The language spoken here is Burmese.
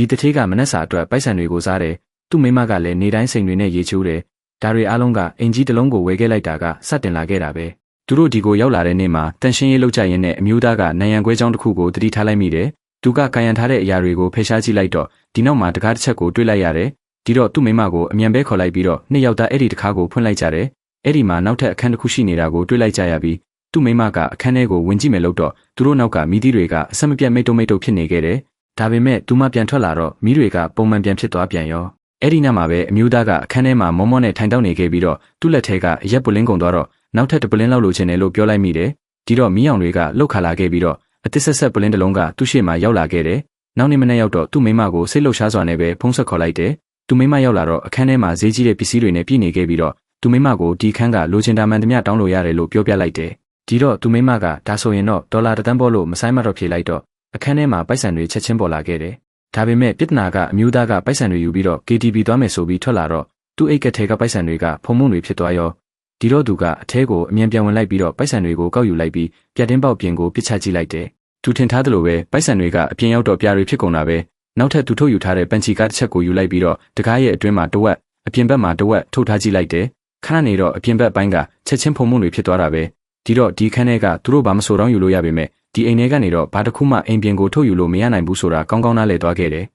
ဒီတထေးကမနှက်စာအတွက်ပိုက်ဆံတွေကိုစားတယ်သူ့မိမကလည်းနေတိုင်းစိန်တွေနဲ့ရေချိုးတယ်ဒါတွေအားလုံးကအင်ကြီးတစ်လုံးကိုဝယ်ခဲ့လိုက်တာကစတင်လာခဲ့တာပဲသူတို့ဒီကိုရောက်လာတဲ့နေ့မှာတန်ရှင်းရေးလုပ်ကြရင်းနဲ့အမျိုးသားကနိုင်ရန်ခွဲချောင်းတစ်ခုကိုတတိထားလိုက်မိတယ်သူကကန်ရန်ထားတဲ့အရာတွေကိုဖယ်ရှားကြည့်လိုက်တော့ဒီနောက်မှာတကားတစ်ချက်ကိုတွေးလိုက်ရတယ်ဒီတော့သူ့မိမကိုအမြန်ပဲခေါ်လိုက်ပြီးတော့နှစ်ယောက်သားအဲ့ဒီတကားကိုဖွင့်လိုက်ကြတယ်အဲ့ဒီမှာနောက်ထပ်အခန်းတစ်ခုရှိနေတာကိုတွေးလိုက်ကြရပြီးသူ့မိမကအခန်းထဲကိုဝင်ကြည့်မယ်လို့တော့သူတို့နောက်ကမိသီးတွေကအဆက်မပြတ်မိတ်တုံမိတ်တုံဖြစ်နေခဲ့တယ် ဒါပေမဲ့သူမပြန်ထွက်လာတော့မိတွေကပုံမှန်ပြန်ဖြစ်သွားပြန်ရောအဲ့ဒီနောက်မှာပဲအမျိုးသားကအခန်းထဲမှာမောမောနဲ့ထိုင်တောက်နေခဲ့ပြီးတော့သူ့လက်ထဲကအရက်ပုလင်းကုန်သွားတော့နောက်ထပ်တပုလင်းလောက်လိုချင်တယ်လို့ပြောလိုက်မိတယ်ဒီတော့မီးအောင်တွေကလှုပ်ခါလာခဲ့ပြီးတော့အသစ်ဆက်ဆက်ပုလင်းတစ်လုံးကသူ့ရှေ့မှာရောက်လာခဲ့တယ်နောက်နေ့မနေ့ရောက်တော့သူ့မိမကိုစိတ်လှုပ်ရှားစွာနဲ့ပဲဖုံးဆက်ခေါ်လိုက်တယ်သူမိမရောက်လာတော့အခန်းထဲမှာဈေးကြီးတဲ့ပစ္စည်းတွေနဲ့ပြည့်နေခဲ့ပြီးတော့သူမိမကိုဒီခန်းကလိုချင်တာမှန်သမျှတောင်းလို့ရတယ်လို့ပြောပြလိုက်တယ်ဒီတော့သူမိမကဒါဆိုရင်တော့ဒေါ်လာတစ်သန်းပေါ်လို့မဆိုင်မတော့ဖြေလိုက်တော့ အခန်းထဲမှာပိုက်ဆံတွေချက်ချင်းပေါ်လာခဲ့တယ်ဒါပေမဲ့ပြစ်နာကအမျိုးသားကပိုက်ဆံတွေယူပြီးတော့ KTV သွားမယ်ဆိုပြီးထွက်လာတော့သူ့အိတ်ကထဲကပိုက်ဆံတွေကဖုံမုံတွေဖြစ်သွားရောဒီတော့သူကအထဲကိုအမြန်ပြန်ဝင်လိုက်ပြီးတော့ပိုက်ဆံတွေကိုကောက်ယူလိုက်ပြီးပြတ်တင်းပေါက်ပြင်ကိုပစ်ချကြည့်လိုက်တယ်သူထင်ထားသလိုပဲပိုက်ဆံတွေကအပြင်ရောက်တော့ပြားတွေဖြစ်ကုန်တာပဲနောက်ထပ်သူထုတ်ယူထားတဲ့ပန်ချီကားတစ်ချက်ကိုယူလိုက်ပြီးတော့တကားရဲ့အတွင်းမှာတဝက်အပြင်ဘက်မှာတဝက်ထုတ်ထားကြည့်လိုက်တယ်ခဏနေတော့အပြင်ဘက်ပိုင်းကချက်ချင်းဖုံမုံတွေဖြစ်သွားတာပဲဒီတော့ဒီခန်းထဲကသူတို့ဘာမဆိုတော့ယူလို့ရပေမဲ့ ဒီအိမ်ထဲကနေတော့ဘာတစ်ခုမှအိမ်ပြင်ကိုထုတ်ယူလို့မရနိုင်ဘူးဆိုတာကောင်းကောင်းနားလည်သွားခဲ့တယ်